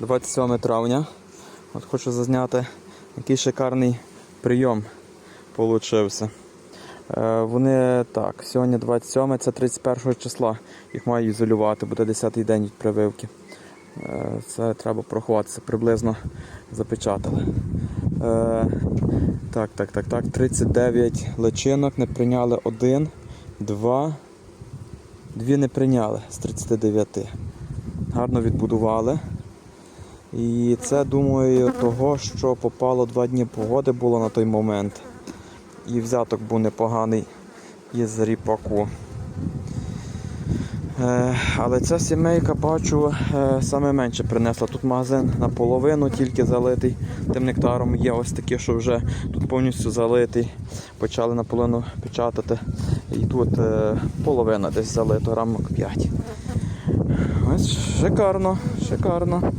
27 травня. От хочу зазняти, який шикарний прийом получився. Е, Вони так, сьогодні 27, це 31 числа. Їх маю ізолювати, буде 10-й день від прививки. Е, Це треба порахуватися, приблизно запечатали. Е, Так, так, так, так. 39 личинок, не прийняли один, два, дві не прийняли з 39. Гарно відбудували. І це, думаю, того, що попало два дні погоди було на той момент. І взяток був непоганий із ріпаку. Е, але ця сімейка, бачу, е, саме менше принесла. Тут магазин наполовину тільки залитий тим нектаром. Є ось такі, що вже тут повністю залитий. Почали наполовину печатати. І тут е, половина десь залито, рамок 5. Ось шикарно, шикарно.